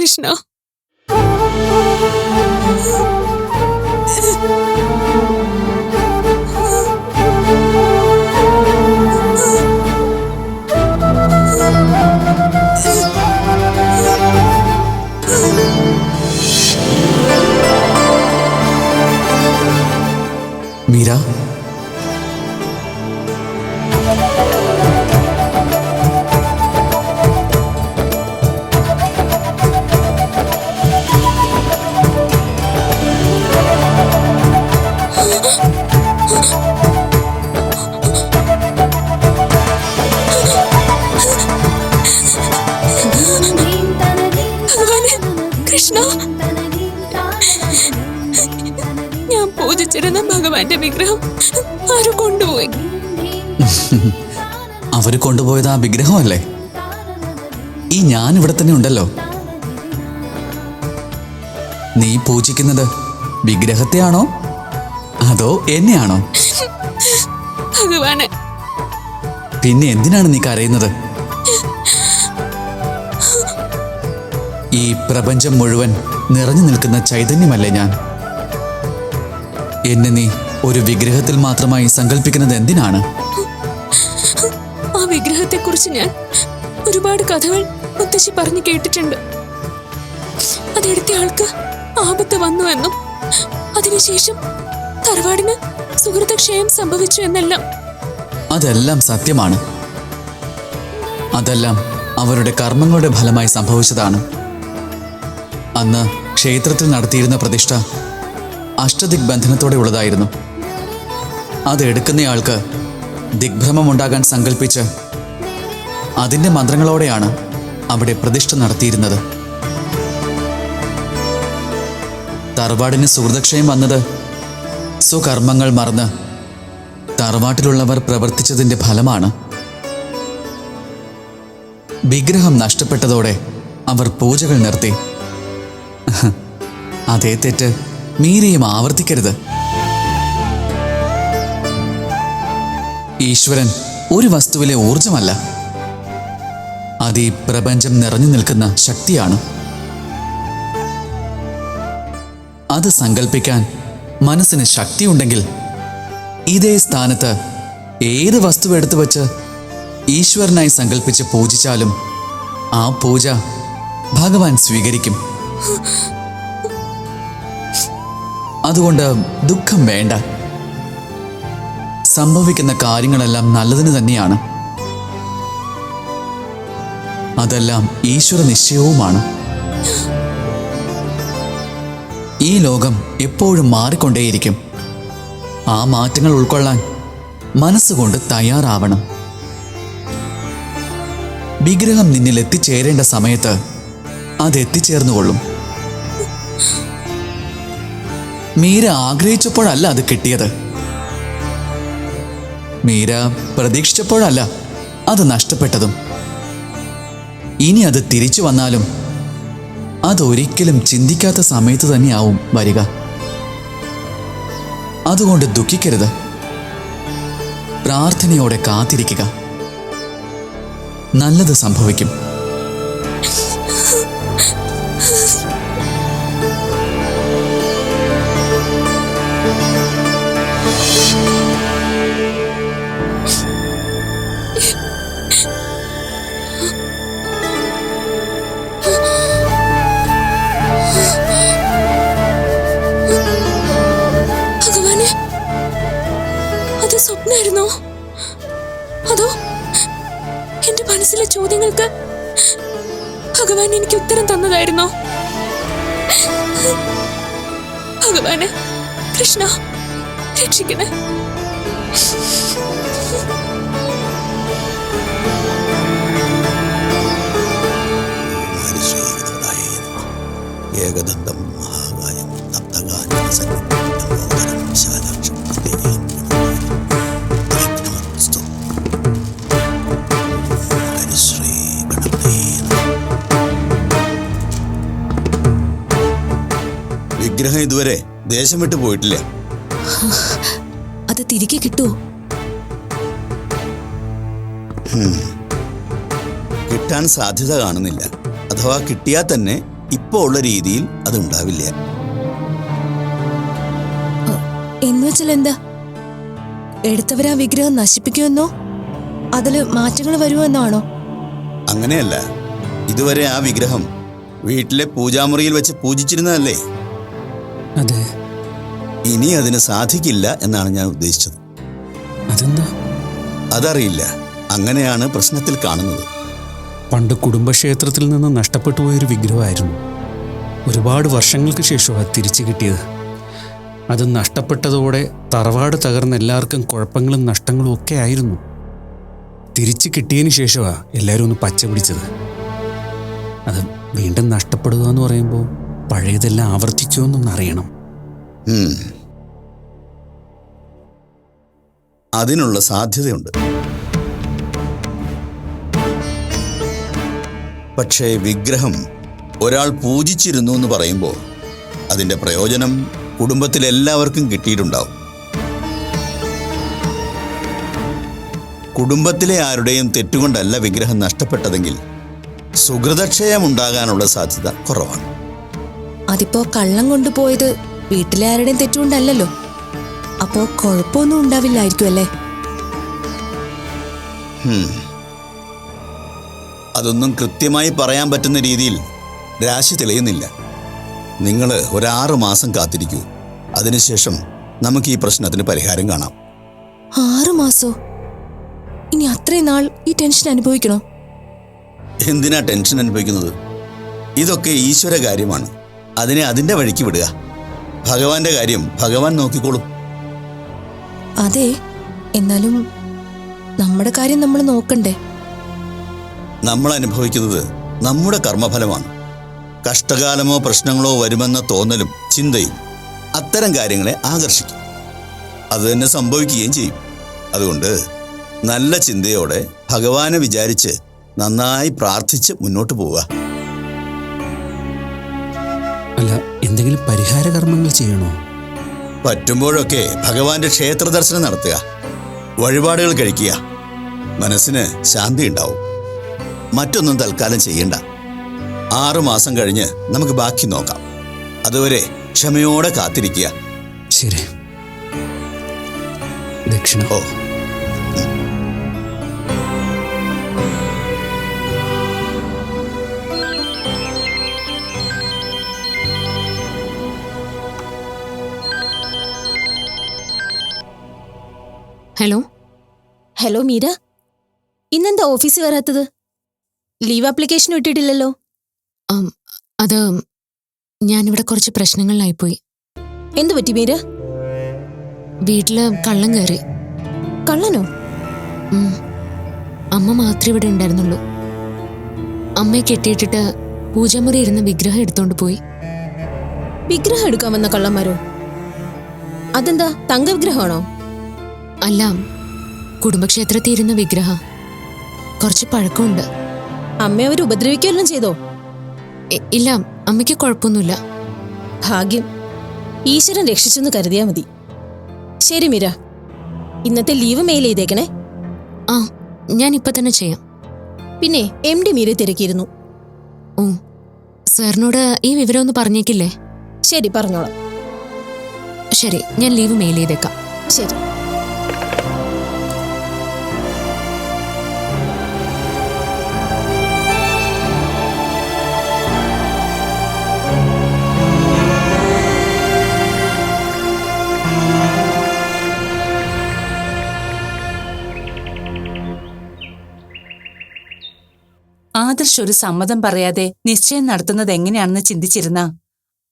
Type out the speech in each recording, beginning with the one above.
foolish now. പൂജിച്ചിരുന്ന ഭഗവാന്റെ വിഗ്രഹം ആരും കൊണ്ടുപോയി? അവർ കൊണ്ടുപോയത് ആ വിഗ്രഹമല്ലേ? ഈ ഞാൻ ഇവിടെ തന്നെ ഉണ്ടല്ലോ. നീ പൂജിക്കുന്നത് വിഗ്രഹത്തെയാണോ? അതോ എന്നെയാണോ? ഭഗവാനെ. പിന്നെ എന്തിനാണ് നീ കരയുന്നത്? ഈ പ്രപഞ്ചം മുഴുവൻ നിറഞ്ഞു നിൽക്കുന്ന ചൈതന്യമല്ലേ ഞാൻ? എന്നെ നീ ഒരു വിഗ്രഹത്തിൽ മാത്രമായി സങ്കല്പിക്കുന്നത് എന്തിനാണ്? ആ വിഗ്രഹത്തെക്കുറിച്ച് ഞാൻ ഒരുപാട് കഥകൾ മുത്തശ്ശി പറഞ്ഞു കേട്ടിട്ടുണ്ട്. അതെടുത്ത ആൾക്ക് ആപത്ത് വന്നു എന്നും അതിനുശേഷം തറവാടിന് സുഹൃതക്ഷയം സംഭവിച്ചു എന്നെല്ലാം. അതെല്ലാം സത്യമാണ്. അതെല്ലാം അവരുടെ കർമ്മങ്ങളുടെ ഫലമായി സംഭവിച്ചതാണ്. അന്ന് ക്ഷേത്രത്തിൽ നടത്തിയിരുന്ന പ്രതിഷ്ഠ അഷ്ടദിഗ് ബന്ധനത്തോടെ ഉള്ളതായിരുന്നു അത് എടുക്കുന്നയാൾക്ക് ദിഗ്ഭ്രമമുണ്ടാകാൻ സങ്കല്പിച്ച് അതിന്റെ മന്ത്രങ്ങളോടെയാണ് അവിടെ പ്രതിഷ്ഠ നടത്തിയിരുന്നത്. തറവാടിന് സുഹൃതക്ഷയം വന്നത് സ്വകർമ്മങ്ങൾ മറന്ന് തറവാട്ടിലുള്ളവർ പ്രവർത്തിച്ചതിന്റെ ഫലമാണ്. വിഗ്രഹം നഷ്ടപ്പെട്ടതോടെ അവർ പൂജകൾ നിർത്തി. അതേ തെറ്റ് മീരയും ആവർത്തിക്കരുത്. ഈശ്വരൻ ഒരു വസ്തുവിലെ ഊർജമല്ല അത് ഈ പ്രപഞ്ചം നിറഞ്ഞു നിൽക്കുന്ന ശക്തിയാണ്. അത് സങ്കല്പിക്കാൻ മനസ്സിന് ശക്തിയുണ്ടെങ്കിൽ ഇതേ സ്ഥാനത്ത് ഏത് വസ്തു എടുത്തു വച്ച് ഈശ്വരനായി സങ്കല്പിച്ച് പൂജിച്ചാലും ആ പൂജ ഭഗവാൻ സ്വീകരിക്കും. അതുകൊണ്ട് ദുഃഖം വേണ്ട. സംഭവിക്കുന്ന കാര്യങ്ങളെല്ലാം നല്ലതിന് തന്നെയാണ്. അതെല്ലാം ഈശ്വര നിശ്ചയവുമാണ്. ഈ ലോകം എപ്പോഴും മാറിക്കൊണ്ടേയിരിക്കും. ആ മാറ്റങ്ങൾ ഉൾക്കൊള്ളാൻ മനസ്സുകൊണ്ട് തയ്യാറാവണം. വിഗ്രഹം നിന്നിൽ എത്തിച്ചേരേണ്ട സമയത്ത് അത് എത്തിച്ചേർന്നുകൊള്ളും. മീര ആഗ്രഹിച്ചപ്പോഴല്ല അത് കിട്ടിയത്. മീര പ്രതീക്ഷിച്ചപ്പോഴല്ല അത് നഷ്ടപ്പെട്ടതും. ഇനി അത് തിരിച്ചു വന്നാലും അതൊരിക്കലും ചിന്തിക്കാത്ത സമയത്ത് തന്നെയാവും വരിക. അതുകൊണ്ട് ദുഃഖിക്കരുത്. പ്രാർത്ഥനയോടെ കാത്തിരിക്കുക. നല്ലത് സംഭവിക്കും. സ്വപ്നമായിരുന്നോ അതോ എന്റെ മനസ്സിലെ ചോദ്യങ്ങൾക്ക് ഭഗവാൻ എനിക്ക് ഉത്തരം തന്നതായിരുന്നോ? ഭഗവാന് കൃഷ്ണ രക്ഷിക്കണേ ഏകദന്തം മഹാകായം സന്നിധിം. വിഗ്രഹം ഇതുവരെ ദേശം വിട്ടു പോയിട്ടില്ല അത് തിരികെ കിട്ടുമോ കിട്ടാൻ സാധ്യത കാണുന്നില്ല. അഥവാ കിട്ടിയാൽ തന്നെ ഇപ്പോൾ ഉള്ള രീതിയിൽ അത് ഉണ്ടാവില്ല. എന്നുവെച്ചാൽ എന്താ? എടുത്തവരാ വിഗ്രഹം നശിപ്പിക്കുമെന്നോ? അതിൽ മാറ്റങ്ങൾ വരുമെന്നാണോ? ആണോ അങ്ങനെയല്ല. ഇതുവരെ ആ വിഗ്രഹം വീട്ടിലെ പൂജാമുറിയിൽ വെച്ച് പൂജിച്ചിരുന്നതല്ലേ? അതെ. ഇനി അതിന് സാധിക്കില്ല എന്നാണ് ഞാൻ ഉദ്ദേശിച്ചത്. അതെന്താ? അതറിയില്ല. അങ്ങനെയാണ് പ്രശ്നത്തിൽ കാണുന്നത്. പണ്ട് കുടുംബക്ഷേത്രത്തിൽ നിന്ന് നഷ്ടപ്പെട്ടു പോയൊരു വിഗ്രഹമായിരുന്നു. ഒരുപാട് വർഷങ്ങൾക്ക് ശേഷമാണ് തിരിച്ചു കിട്ടിയത്. അത് നഷ്ടപ്പെട്ടതോടെ തറവാട് തകർന്ന എല്ലാവർക്കും കുഴപ്പങ്ങളും നഷ്ടങ്ങളും ഒക്കെ ആയിരുന്നു. തിരിച്ചു കിട്ടിയതിന് ശേഷമാണ് എല്ലാവരും ഒന്ന് പച്ച പിടിച്ചത്. അത് വീണ്ടും നഷ്ടപ്പെടുക എന്ന് പറയുമ്പോൾ പഴയതെല്ലാം ഉം. അതിനുള്ള സാധ്യതയുണ്ട്. പക്ഷേ വിഗ്രഹം ഒരാൾ പൂജിച്ചിരുന്നു എന്ന് പറയുമ്പോൾ അതിന്റെ പ്രയോജനം കുടുംബത്തിലെല്ലാവർക്കും കിട്ടിയിട്ടുണ്ടാവും. കുടുംബത്തിലെ ആരുടെയും തെറ്റുകൊണ്ടല്ല വിഗ്രഹം നഷ്ടപ്പെട്ടതെങ്കിൽ സുഹൃതക്ഷയം ഉണ്ടാകാനുള്ള സാധ്യത കുറവാണ്. അതിപ്പോ കള്ളം കൊണ്ടുപോയത് വീട്ടിലെ ആരുടെയും തെറ്റുകൊണ്ടല്ലല്ലോ. അപ്പോ കുഴപ്പമൊന്നും ഉണ്ടാവില്ലായിരിക്കും അല്ലേ. അതൊന്നും കൃത്യമായി പറയാൻ പറ്റുന്ന രീതിയിൽ രാശി തെളിയുന്നില്ല. നിങ്ങൾ ഒരാറ് മാസം കാത്തിരിക്കൂ. അതിനുശേഷം നമുക്ക് ഈ പ്രശ്നത്തിന് പരിഹാരം കാണാം. ആറു മാസോ? ഇനി അത്രയും നാൾ ഈ ടെൻഷൻ അനുഭവിക്കണോ? എന്തിനാ ടെൻഷൻ അനുഭവിക്കുന്നത്? ഇതൊക്കെ ഈശ്വര കാര്യമാണ്. അതിനെ അതിന്റെ വഴിക്ക് വിടുക. ഭഗവാന്റെ കാര്യം ഭഗവാൻ നോക്കിക്കോളും. അതെ എന്നാലും നമ്മുടെ കാര്യം നമ്മൾ നോക്കണ്ടേ? നമ്മൾ അനുഭവിക്കുന്നത് നമ്മുടെ കർമ്മഫലമാണ്. കഷ്ടകാലമോ പ്രശ്നങ്ങളോ വരുമെന്ന തോന്നലും ചിന്തയും അത്തരം കാര്യങ്ങളെ ആകർഷിക്കും. അത് തന്നെ സംഭവിക്കുകയും ചെയ്യും. അതുകൊണ്ട് നല്ല ചിന്തയോടെ ഭഗവാനെ വിചാരിച്ച് നന്നായി പ്രാർത്ഥിച്ച് മുന്നോട്ട് പോവുക. അല്ല എന്തെങ്കിലും പരിഹാര കർമ്മങ്ങൾ ചെയ്യണോ? പറ്റുമ്പോഴൊക്കെ ഭഗവാന്റെ ക്ഷേത്ര ദർശനം നടത്തുക. വഴിപാടുകൾ കഴിക്കുക. മനസ്സിന് ശാന്തി ഉണ്ടാവും. മറ്റൊന്നും തൽക്കാലം ചെയ്യണ്ട. ആറു മാസം കഴിഞ്ഞ് നമുക്ക് ബാക്കി നോക്കാം. അതുവരെ ക്ഷമയോടെ കാത്തിരിക്കുക. ശരി. ദക്ഷിണ. ഓ. ഹലോ? ഹലോ മീര. ഇന്നെന്താ ഓഫീസിൽ വരാത്തത്? ലീവ് ആപ്ലിക്കേഷൻ ഇട്ടിട്ടില്ലല്ലോ ആം, അത് ഞാനിവിടെ കുറച്ച് പ്രശ്നങ്ങളിലായിപ്പോയി. എന്തു പറ്റി മീര? വീട്ടിൽ കള്ളം കയറി. കള്ളനോ? അമ്മ മാത്രമേ ഇവിടെ ഉണ്ടായിരുന്നുള്ളൂ. അമ്മയെ കെട്ടിയിട്ടിട്ട് പൂജാമുറി ഇരുന്ന വിഗ്രഹം എടുത്തോണ്ട് പോയി. വിഗ്രഹം എടുക്കാൻ വന്ന കള്ളന്മാരോ? അതെന്താ തങ്ക വിഗ്രഹമാണോ അല്ല കുടുംബക്ഷേത്രത്തിൽ ഇരുന്ന വിഗ്രഹ. കുറച്ച് പഴക്കമുണ്ട്. അമ്മ അവർ ഉപദ്രവിക്കുകയെല്ലാം ചെയ്തോ? ഇല്ല അമ്മയ്ക്ക് കുഴപ്പമൊന്നുമില്ല. ഭാഗ്യം. ഈശ്വരൻ രക്ഷിച്ചെന്ന് കരുതിയാ മതി. ശരി മീര. ഇന്നത്തെ ലീവ് മെയിൽ ചെയ്തേക്കണേ. ആ ഞാൻ ഇപ്പൊ തന്നെ ചെയ്യാം. പിന്നെ എം ഡി മീരെ തിരക്കിയിരുന്നു. ഓ സാറിനോട് ഈ വിവരം ഒന്ന് പറഞ്ഞേക്കില്ലേ? ശരി പറഞ്ഞോളാം. ശരി ഞാൻ ലീവ് മെയിൽ ചെയ്തേക്കാം. ശരി. ആദർശ് ഒരു സമ്മതം പറയാതെ നിശ്ചയം നടത്തുന്നത് എങ്ങനെയാണെന്ന് ചിന്തിച്ചിരുന്ന.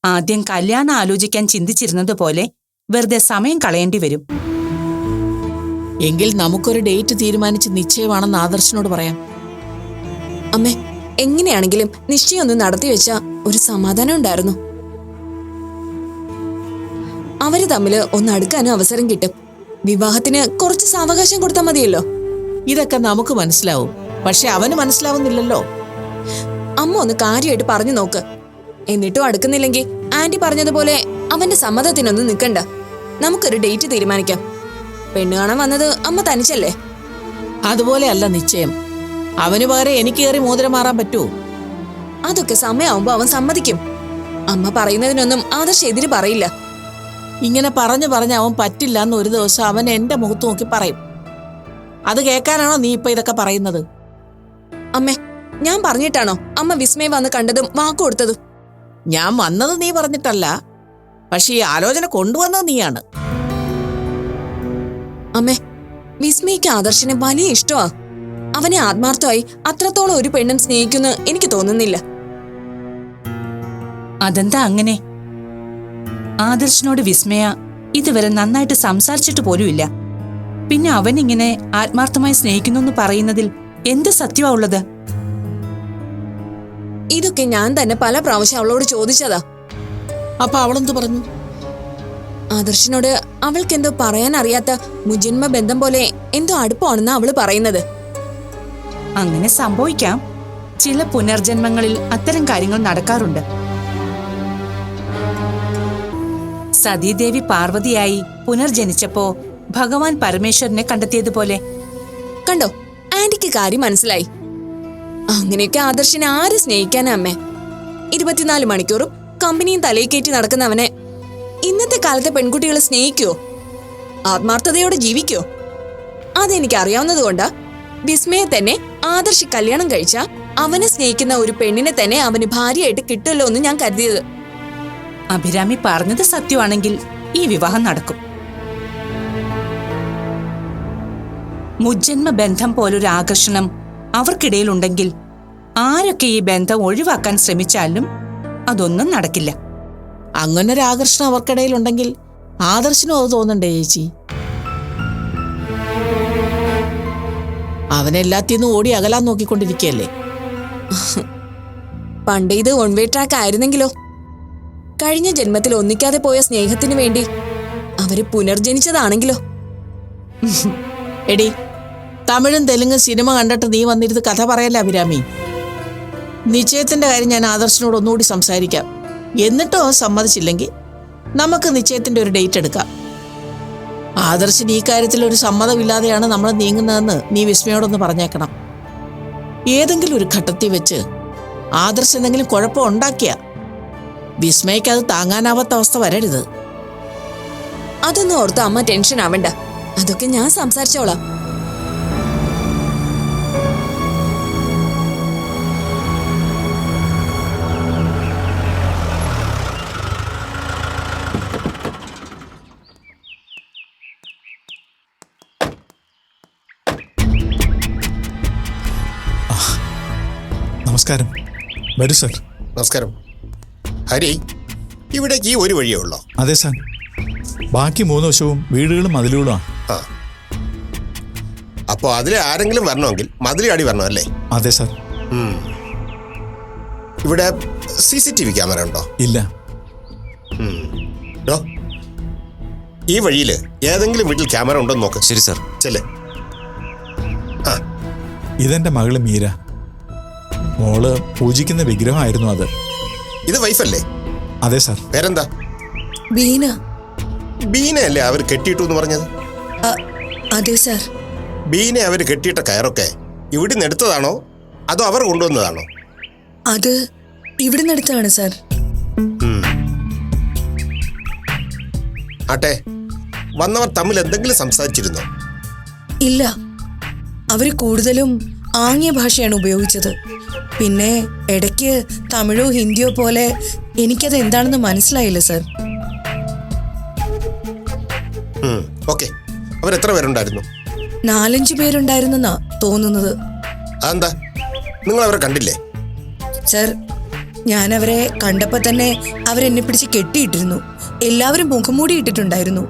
ആദ്യം കല്യാണം ആലോചിക്കാൻ ചിന്തിച്ചിരുന്നത് പോലെ വെറുതെ സമയം കളയേണ്ടി വരും. എങ്കിൽ നമുക്കൊരു ഡേറ്റ് തീരുമാനിച്ച് നിശ്ചയമാണെന്ന് ആദർശനോട് പറയാം. അമ്മേ എങ്ങനെയാണെങ്കിലും നിശ്ചയം ഒന്ന് നടത്തി വെച്ച ഒരു സമാധാനം ഉണ്ടായിരുന്നു. അവർ തമ്മിൽ ഒന്ന് അടുക്കാനും അവസരം കിട്ടും. വിവാഹത്തിന് കുറച്ച് സാവകാശം കൊടുത്താൽ മതിയല്ലോ. ഇതൊക്കെ നമുക്ക് മനസ്സിലാവും. പക്ഷെ അവന് മനസ്സിലാവുന്നില്ലല്ലോ. അമ്മ ഒന്ന് കാര്യമായിട്ട് പറഞ്ഞു നോക്ക്. എന്നിട്ടും അടുക്കുന്നില്ലെങ്കിൽ ആന്റി പറഞ്ഞതുപോലെ അവന്റെ സമ്മതത്തിനൊന്നും നിൽക്കണ്ട. നമുക്കൊരു ഡേറ്റ് തീരുമാനിക്കാം. പെണ്ണ് കാണാൻ വന്നത് അമ്മ തനിച്ചല്ലേ? അതുപോലെ അല്ല നിശ്ചയം. അവന് പകരം എനിക്ക് കയറി മോതിരം മാറാൻ പറ്റുമോ അതൊക്കെ സമയമാവുമ്പോ അവൻ സമ്മതിക്കും. അമ്മ പറയുന്നതിനൊന്നും ആദർശ് എതിര് പറയില്ല. ഇങ്ങനെ പറഞ്ഞു പറഞ്ഞ് അവൻ പറ്റില്ല എന്ന് ഒരു ദിവസം അവൻ എന്റെ മുഖത്ത് നോക്കി പറയും. അത് കേൾക്കാനാണോ നീ ഇപ്പൊ ഇതൊക്കെ പറയുന്നത്? അമ്മേ ഞാൻ പറഞ്ഞിട്ടാണോ അമ്മ വിസ്മയം വന്ന് കണ്ടതും വാക്കു കൊടുത്തതും? ഞാൻ വന്നത് നീ പറഞ്ഞിട്ടല്ല. പക്ഷെ ഈ ആലോചന കൊണ്ടുവന്നത് നീയാണ്. അമ്മേ വിസ്മയ്ക്ക് ആദർശിനെ വലിയ ഇഷ്ടമാ. അവനെ ആത്മാർത്ഥമായി അത്രത്തോളം ഒരു പെണ്ണും സ്നേഹിക്കുന്നു എനിക്ക് തോന്നുന്നില്ല. അതെന്താ അങ്ങനെ? ആദർശനോട് വിസ്മയ ഇതുവരെ നന്നായിട്ട് സംസാരിച്ചിട്ട് പോലുമില്ല. പിന്നെ അവനിങ്ങനെ ആത്മാർത്ഥമായി സ്നേഹിക്കുന്നു എന്ന് പറയുന്നതിൽ എന്ത് സത്യമാ ഉള്ളത്? ഇതൊക്കെ ഞാൻ തന്നെ പല പ്രാവശ്യം അവളോട് ചോദിച്ചതാ. അപ്പൊ അവളെന്ത് പറഞ്ഞു? ആദർശിനോട് അവൾക്ക് എന്തോ പറയാൻ അറിയാത്ത മുജന്മ ബന്ധം പോലെ എന്തോ അടുപ്പമാണെന്ന് അവൾ പറയുന്നത്. അങ്ങനെ സംഭവിക്കാം. ചില പുനർജന്മങ്ങളിൽ അത്തരം കാര്യങ്ങൾ നടക്കാറുണ്ട്. സതീദേവി പാർവതിയായി പുനർജനിച്ചപ്പോ ഭഗവാൻ പരമേശ്വരനെ കണ്ടെത്തിയതുപോലെ. കണ്ടോ? ആന്റിക്ക് കാര്യം മനസ്സിലായി. അങ്ങനെയൊക്കെ ആദർശിനെ ആര് സ്നേഹിക്കാനാ അമ്മേ? ഇരുപത്തിനാല് മണിക്കൂറും കമ്പനിയും തലയിൽ കയറ്റി നടക്കുന്നവനെ ഇന്നത്തെ കാലത്തെ പെൺകുട്ടികളെ സ്നേഹിക്കോ ആത്മാർത്ഥതയോടെ ജീവിക്കോ അതെനിക്ക് അറിയാവുന്നതുകൊണ്ടാ വിസ്മയെ തന്നെ ആദർശ് കല്യാണം കഴിച്ച അവനെ സ്നേഹിക്കുന്ന ഒരു പെണ്ണിനെ തന്നെ അവന് ഭാര്യയായിട്ട് കിട്ടുമല്ലോ എന്ന് ഞാൻ കരുതിയത്. അഭിരാമി പറഞ്ഞത് സത്യമാണെങ്കിൽ ഈ വിവാഹം നടക്കും. മുജ്ജന്മ ബന്ധം പോലൊരു ആകർഷണം അവർക്കിടയിലുണ്ടെങ്കിൽ ആരൊക്കെ ഈ ബന്ധം ഒഴിവാക്കാൻ ശ്രമിച്ചാലും അതൊന്നും നടക്കില്ല. അങ്ങനെ ഒരു ആകർഷണം അവർക്കിടയിലുണ്ടെങ്കിൽ ആദർശനും അത് തോന്നണ്ടേ ചേച്ചി? അവനെല്ലാത്തിന്നും ഓടി അകലാൻ നോക്കിക്കൊണ്ടിരിക്കുകയല്ലേ? പണ്ട് ഇത് വൺ വേ ട്രാക്ക് ആയിരുന്നെങ്കിലോ? കഴിഞ്ഞ ജന്മത്തിൽ ഒന്നിക്കാതെ പോയ സ്നേഹത്തിന് വേണ്ടി അവർ പുനർജനിച്ചതാണെങ്കിലോ? എടി തമിഴും തെലുങ്കും സിനിമ കണ്ടിട്ട് നീ വന്നിരുന്ന് കഥ പറയല്ല അഭിരാമി? നിശ്ചയത്തിന്റെ കാര്യം ഞാൻ ആദർശനോട് ഒന്നുകൂടി സംസാരിക്കാം. എന്നിട്ടോ സമ്മതിച്ചില്ലെങ്കിൽ നമുക്ക് നിശ്ചയത്തിന്റെ ഒരു ഡേറ്റ് എടുക്കാം. ആദർശിന് ഈ കാര്യത്തിൽ ഒരു സമ്മതമില്ലാതെയാണ് നമ്മൾ നീങ്ങുന്നതെന്ന് നീ വിസ്മയോടൊന്ന് പറഞ്ഞേക്കണം. ഏതെങ്കിലും ഒരു ഘട്ടത്തിൽ വെച്ച് ആദർശ് എന്തെങ്കിലും കുഴപ്പം ഉണ്ടാക്കിയ വിസ്മയ്ക്ക് അത് താങ്ങാനാവാത്ത അവസ്ഥ വരരുത്. അതൊന്നും ഓർത്ത് അമ്മ ടെൻഷൻ ആവണ്ട. അതൊക്കെ ഞാൻ സംസാരിച്ചോളാം. നമസ്കാരം. വരൂ സർ. നമസ്കാരം. ഹരി ഇവിടെ ഈ ഒരു വഴിയേ ഉള്ളോ? അതെ സാർ. ബാക്കി മൂന്ന് വശവും വീടുകളും മതിലുകളുമാണ് ആ. അപ്പോൾ അതിൽ ആരെങ്കിലും വരണമെങ്കിൽ മതിലടി വരണം അല്ലേ? അതെ സാർ. ഉം. ഇവിടെ C C T V camera ഉണ്ടോ? ഇല്ല. ഡോ ഈ വഴിയിൽ ഏതെങ്കിലും വീട്ടിൽ ക്യാമറ ഉണ്ടോ എന്ന് നോക്ക്. ശരി സാർ. ചെല്ലേ. ആ. ഇതെന്റെ മകൾ മീര. മോൾ പൂജിക്കുന്ന വിഗ്രഹമായിരുന്നു അത്. ഇത് വൈഫല്ലേ? അതെ സാർ. പേരെന്താ? ബീന. ബീനയല്ലേ അവർ കെട്ടിയിട്ടു എന്ന് പറഞ്ഞത്? അതെ സാർ. ബീനെ അവർ കെട്ടിയിട്ട കയറൊക്കെ ഇവിടുന്ന് എടുത്തതാണോ? അതോ അവർ കൊണ്ടുവന്നതാണോ? അത് ഇവിടുന്ന് അടുത്താണ് സാർ. ആട്ടെ വന്നവർ തമ്മിൽ എന്തെങ്കിലും സംസാരിച്ചിരുന്നോ? ഇല്ല. അവർ കൂടുതലും ആംഗ്യ ഭാഷയാണ് ഉപയോഗിച്ചത്. പിന്നെ ഇടയ്ക്ക് തമിഴോ ഹിന്ദിയോ പോലെ എനിക്കത് എന്താണെന്ന് മനസ്സിലായില്ല സർ. ഓക്കെ. എത്ര പേരുണ്ടായിരുന്നു? നാലഞ്ചു പേരുണ്ടായിരുന്നെന്നാ തോന്നുന്നത്. അതെന്താ? നിങ്ങൾ അവരെ കണ്ടില്ലേ? സർ ഞാൻ അവരെ കണ്ടപ്പോ തന്നെ അവരെന്നെ പിടിച്ച് കെട്ടിയിട്ടിരുന്നു. എല്ലാവരും മുഖംമൂടി ഇട്ടിട്ടുണ്ടായിരുന്നു.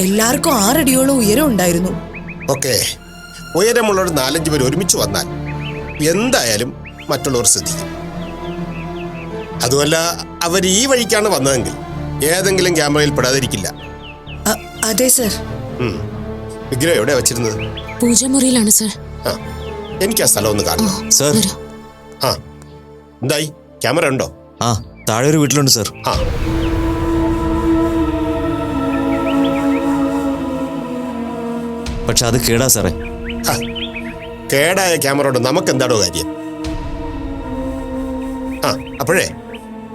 എല്ലാവർക്കും ആറടിയോളം ഉയരം ഉണ്ടായിരുന്നു. ഓക്കെ. ഉയരമുള്ള ഒരു നാലഞ്ച് പേര് ഒരുമിച്ച് വന്നാൽ എന്തായാലും മറ്റുള്ളവർ ശ്രദ്ധിക്കും. അതുമല്ല അവർ ഈ വഴിക്കാണ് വന്നതെങ്കിൽ ഏതെങ്കിലും ക്യാമറയിൽ പെടാതിരിക്കില്ല. അതെ സർ. വിഗ്രഹം എവിടെ വെച്ചിരുന്നത്? പൂജമുറിയിലാണ് സർ. എനിക്ക് ആ സ്ഥലം ഒന്ന് കാണണം. സർ. ആ എന്തായി? ക്യാമറ ഉണ്ടോ? ആ താഴെ ഒരു വീട്ടിലുണ്ട് സർ. ആ. പക്ഷെ അത് കേടാ സാറേ. കേടായ ക്യാമറ കൊണ്ട് നമുക്ക് എന്താണോ കാര്യം? ആ അപ്പോഴേ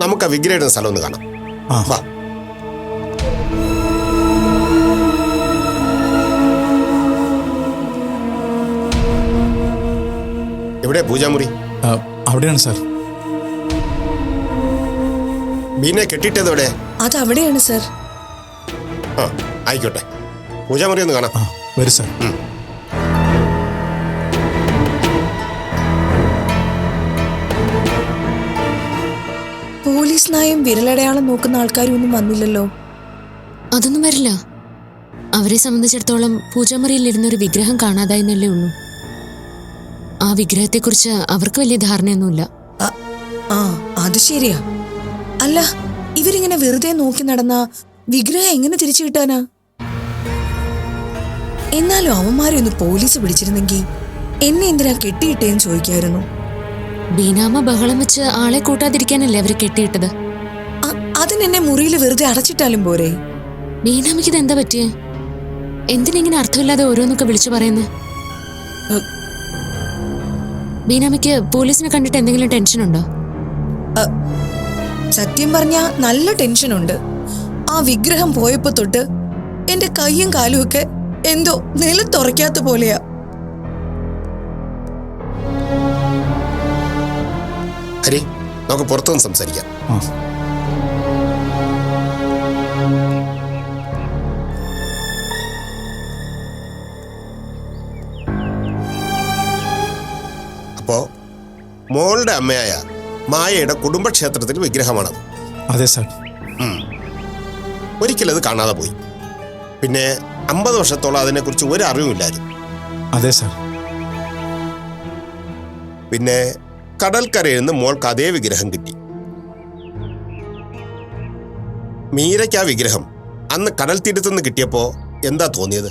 നമുക്ക് ആ വിഗ്രഹിടുന്ന സ്ഥലം ഒന്ന് കാണാം. ആ. വാ. എവിടെ പൂജാമുറി? ആ, അവിടെയാണ് സാർ. മീനെ കെട്ടിട്ടത് എവിടെ? അത് അവിടെയാണ് സാർ. ആ ആയിക്കോട്ടെ. പൂജാമുറി ഒന്ന് കാണാം. വരും സാർ. പോലീസ് നായം വിരലടയാളം നോക്കുന്ന ആൾക്കാരും ഒന്നും വന്നില്ലല്ലോ. അതൊന്നും വരില്ല. അവരെ സംബന്ധിച്ചിടത്തോളം പൂജാമുറിയിൽ ഇരുന്നൊരു വിഗ്രഹം കാണാതായെന്നല്ലേ ഉള്ളൂ. ആ വിഗ്രഹത്തെക്കുറിച്ച് അവർക്ക് വലിയ ധാരണയൊന്നുമില്ല. ആ അത് ശരിയാ. അല്ല ഇവരിങ്ങനെ വെറുതെ നോക്കി നടന്ന വിഗ്രഹം എങ്ങനെ തിരിച്ചു കിട്ടാനാ? എന്നാലും അവന്മാരെ ഒന്ന് പോലീസ് പിടിച്ചിരുന്നെങ്കിൽ എന്നെ എന്തിനാ കെട്ടിയിട്ടേന്ന് ചോദിക്കായിരുന്നു. ബീനാമ ബഹളം വെച്ച് ആളെ കൂട്ടാതിരിക്കാനല്ലേ അവരെ കെട്ടിയിട്ടത്? അതിനെന്നെ മുറിയിൽ വെറുതെ അടച്ചിട്ടാലും പോരെ? ബീനാമയ്ക്ക് ഇത് എന്താ പറ്റിയേ? എന്തിനെങ്ങനെ അർത്ഥമില്ലാതെ ഓരോന്നൊക്കെ വിളിച്ചു പറയുന്നു. ബീനാമയ്ക്ക് പോലീസിനെ കണ്ടിട്ട് എന്തെങ്കിലും ടെൻഷൻ ഉണ്ടോ സത്യം പറഞ്ഞ നല്ല ടെൻഷൻ ഉണ്ട് ആ വിഗ്രഹം പോയപ്പോ തൊട്ട് എന്റെ കൈയും കാലും ഒക്കെ എന്തോ നിലത്തുറയ്ക്കാത്ത പോലെയാ. നമുക്ക് പുറത്തുനിന്ന് സംസാരിക്കാം. ആ. അപ്പോ മോളുടെ അമ്മയായ മായയുടെ കുടുംബക്ഷേത്രത്തിൽ വിഗ്രഹമാണത്. അതെ സാർ. അത് കാണാതെ പോയി. പിന്നെ അമ്പത് വർഷത്തോളം അതിനെക്കുറിച്ച് ഒരു അറിവുമില്ലായിരുന്നു. അതെ സാർ. പിന്നെ കടൽക്കരയിൽ നിന്ന് മോൾക്ക് അതേ വിഗ്രഹം കിട്ടി. മീരയ്ക്ക് ആ വിഗ്രഹം. അന്ന് കടൽ തീരത്തുനിന്ന് കിട്ടിയപ്പോ എന്താ തോന്നിയത്?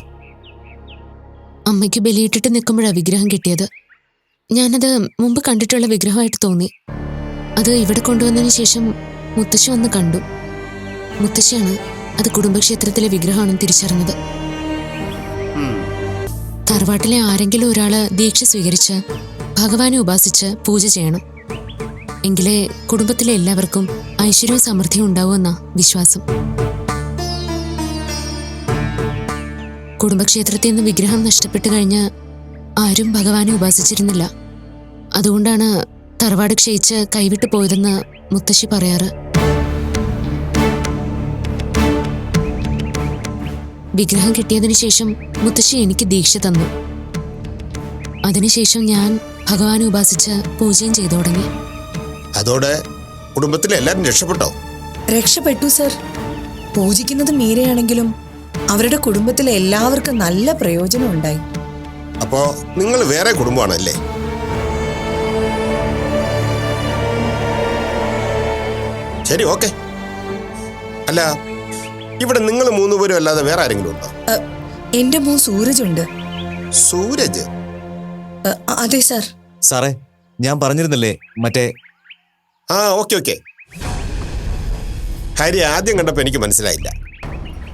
അമ്മയ്ക്ക് ബലിയിട്ടിട്ട് നിൽക്കുമ്പോഴാണ് വിഗ്രഹം കിട്ടിയത്. ഞാനത് മുമ്പ് കണ്ടിട്ടുള്ള വിഗ്രഹമായിട്ട് തോന്നി. അത് ഇവിടെ കൊണ്ടുവന്നതിന് ശേഷം മുത്തശ്ശി വന്ന് കണ്ടു. മുത്തശ്ശിയാണ് അത് കുടുംബക്ഷേത്രത്തിലെ വിഗ്രഹമാണെന്ന് തിരിച്ചറിഞ്ഞത്. തറവാട്ടിലെ ആരെങ്കിലും ഒരാൾ ദീക്ഷ സ്വീകരിച്ച് ഭഗവാനെ ഉപാസിച്ച് പൂജ ചെയ്യണം. എങ്കിലേ കുടുംബത്തിലെ എല്ലാവർക്കും ഐശ്വര്യവും സമൃദ്ധിയും ഉണ്ടാവുമെന്ന വിശ്വാസം. കുടുംബക്ഷേത്രത്തിൽ നിന്ന് വിഗ്രഹം നഷ്ടപ്പെട്ടു കഴിഞ്ഞ് ആരും ഭഗവാനെ ഉപാസിച്ചിരുന്നില്ല. അതുകൊണ്ടാണ് തറവാട് ക്ഷയിച്ച് കൈവിട്ടു പോയതെന്ന് മുത്തശ്ശി പറയാറ്. വിഗ്രഹം കിട്ടിയതിനു ശേഷം മുത്തശ്ശി എനിക്ക് ദീക്ഷ തന്നു. അതിനുശേഷം ഞാൻ ഭഗവാനെ ഉപാസിച്ച് പൂജയും ചെയ്തു തുടങ്ങി അതോടെ കുടുംബത്തിലെ എല്ലാവരും രക്ഷപ്പെട്ടോ? രക്ഷപ്പെട്ടു സർ. പൂജിക്കുന്നത് മീരയാണെങ്കിലും അവരുടെ കുടുംബത്തിലെ എല്ലാവർക്കും നല്ല പ്രയോജനം ഉണ്ടായി. അപ്പോ നിങ്ങൾ വേറെ കുടുംബമാണല്ലേ? ശരി ഓക്കെ. അല്ല ഇവിടെ നിങ്ങൾ മൂന്നുപേരും അല്ലാതെ വേറെ ആരെങ്കിലും ഉണ്ടോ? എന്റെ മോൻ സൂരജ് ഉണ്ട്. സൂരജ്? അതെ സർ. സാറേ ഞാൻ പറഞ്ഞിരുന്നില്ലേ മറ്റേ ആ ഓക്കെ ഓക്കെ. ഹരി ആദ്യം കണ്ടപ്പോൾ എനിക്ക് മനസ്സിലായില്ല.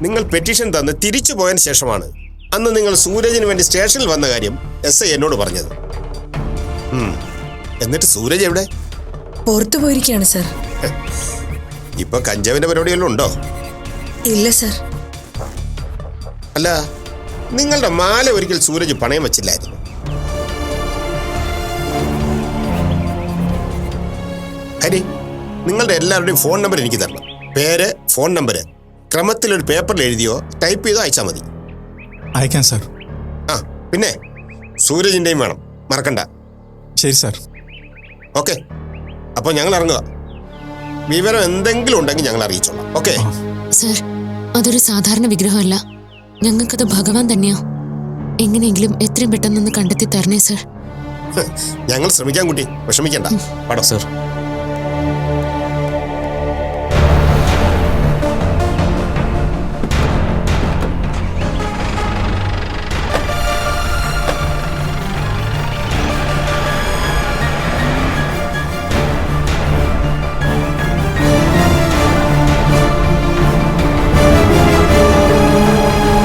നിങ്ങൾ പെറ്റീഷൻ തന്ന് തിരിച്ചു പോയതിന് ശേഷമാണ് അന്ന് നിങ്ങൾ സൂരജിന് വേണ്ടി സ്റ്റേഷനിൽ വന്ന കാര്യം എസ് ഐ എന്നോട് പറഞ്ഞത്. എന്നിട്ട് സൂരജ് എവിടെ? പുറത്തു പോയിരിക്കുകയാണ് സർ. ഇപ്പൊ കഞ്ചാവിന്റെ പരിപാടിയെല്ലാം ഉണ്ടോ? ഇല്ല സർ. അല്ല നിങ്ങളുടെ മാല ഒരിക്കൽ സൂരജ് പണയം വെച്ചില്ലായിരുന്നു. ഹരി നിങ്ങളുടെ എല്ലാവരുടെയും ഫോൺ നമ്പർ എനിക്ക് തരണം. പേര് ഫോൺ നമ്പർ ക്രമത്തിൽ ഒരു പേപ്പറിൽ എഴുതിയോ ടൈപ്പ് ചെയ്തോ അയച്ചാൽ മതി. അയക്കാം സാർ. ആ പിന്നെ സൂരജിന്റെയും വേണം. മറക്കണ്ട. ശരി സാർ. ഓക്കെ. അപ്പോൾ ഞങ്ങൾ ഇറങ്ങുക. വിവരം എന്തെങ്കിലും ഉണ്ടെങ്കിൽ ഞങ്ങൾ അറിയിച്ചോളാം. ഓക്കെ? സർ അതൊരു സാധാരണ വിഗ്രഹമല്ല. ഞങ്ങൾക്കത് ഭഗവാൻ തന്നെയാ. എങ്ങനെയെങ്കിലും എത്രയും പെട്ടെന്നൊന്ന് കണ്ടെത്തി തരണേ സർ. ഞങ്ങൾ ശ്രമിക്കാം കുട്ടി. വിഷമിക്കണ്ട. പടം. സർ